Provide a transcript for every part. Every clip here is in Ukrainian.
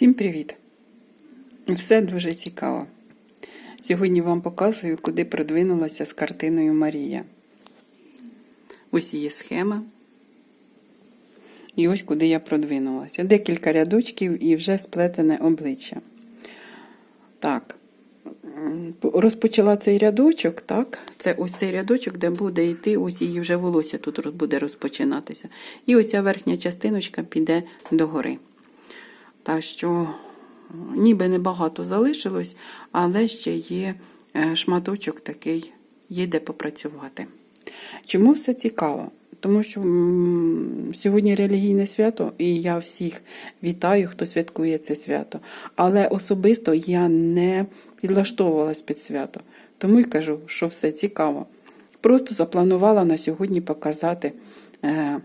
Всім привіт! Все дуже цікаво. Сьогодні вам показую, куди продвинулася з картиною Марія. Ось її схема. І ось куди я продвинулася. Декілька рядочків і вже сплетене обличчя. Так, розпочала цей рядочок, так? Це ось цей рядочок, де буде йти, ось її вже волосся тут буде розпочинатися. І оця верхня частиночка піде догори. Так що ніби небагато залишилось, але ще є е, шматочок такий, є де попрацювати. Чому все цікаво? Тому що сьогодні релігійне свято, і я всіх вітаю, хто святкує це свято. Але особисто я не підлаштовувалась під свято. Тому й кажу, що все цікаво. Просто запланувала на сьогодні показати е,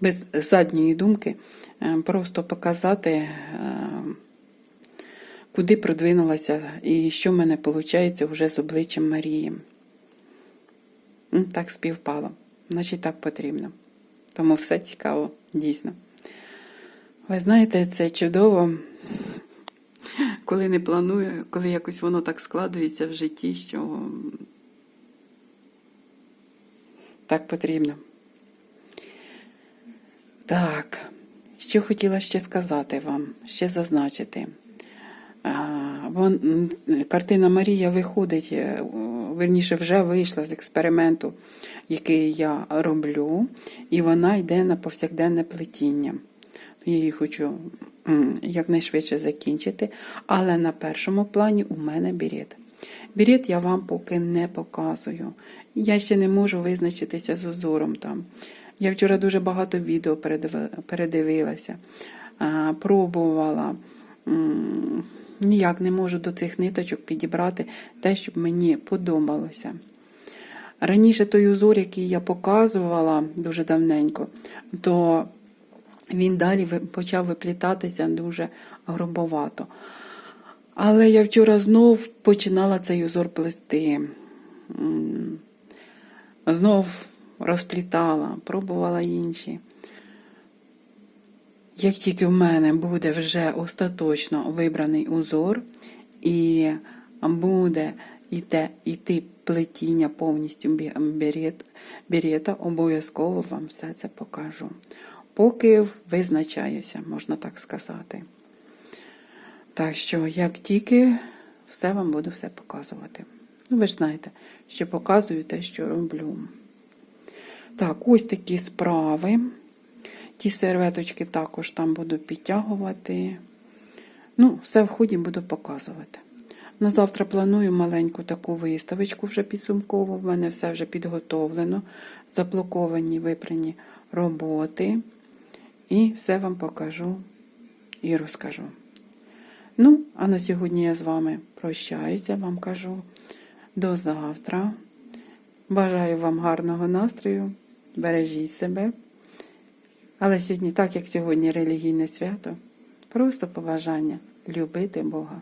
без задньої думки, е, просто показати, е, куди продвинулася і що в мене виходить вже з обличчям Марії. Так співпало. Значить, так потрібно. Тому все цікаво, дійсно. Ви знаєте, це чудово, коли не планую, коли якось воно так складується в житті, що так потрібно. Так, що хотіла ще сказати вам, ще зазначити. Вон, картина Марія виходить, е, верніше, вже вийшла з експерименту, який я роблю, і вона йде на повсякденне плетіння. Я її хочу якнайшвидше закінчити, але на першому плані у мене бірет. Бірет я вам поки не показую. Я ще не можу визначитися з узором там. Я вчора дуже багато відео передивилася, пробувала. Ніяк не можу до цих ниточок підібрати те, щоб мені подобалося. Раніше той узор, який я показувала дуже давненько, то він далі почав виплітатися дуже грубовато. Але я вчора знов починала цей узор плести. Знов розплітала, пробувала інші. Як тільки в мене буде вже остаточно вибраний узор, і буде йти, йти плетіння повністю берета, обов'язково вам все це покажу. Поки визначаюся, можна так сказати. Так що, як тільки все вам буду все показувати. Ну, ви ж знаєте, що показую те, що роблю. Так, ось такі справи. Ті серветочки також там буду підтягувати. Ну, все в ході буду показувати. На завтра планую маленьку таку виставочку вже підсумкову. В мене все вже підготовлено, заблоковані випрані роботи. І все вам покажу і розкажу. Ну, а на сьогодні я з вами прощаюся, вам кажу до завтра. Бажаю вам гарного настрою, бережіть себе. Але сьогодні, так як сьогодні релігійне свято, просто побажання любити Бога.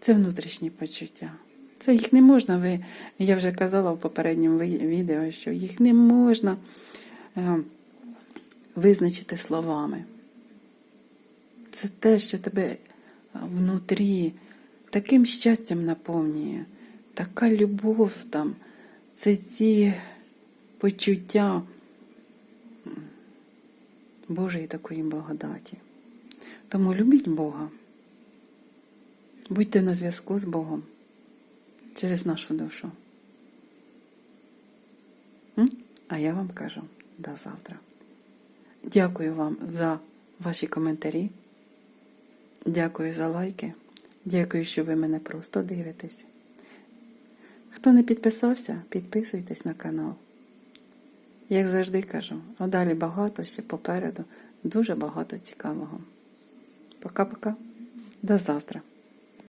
Це внутрішні почуття. Це їх не можна, ви, я вже казала в попередньому відео, що їх не можна е, визначити словами. Це те, що тебе внутрі таким щастям наповнює, така любов там, це ці почуття Божої такої благодаті. Тому любіть Бога. Будьте на зв'язку з Богом через нашу душу. А я вам кажу до завтра. Дякую вам за ваші коментарі. Дякую за лайки. Дякую, що ви мене просто дивитесь. Хто не підписався, підписуйтесь на канал. Як завжди кажу, а далі багато ще попереду, дуже багато цікавого. Пока-пока. До завтра.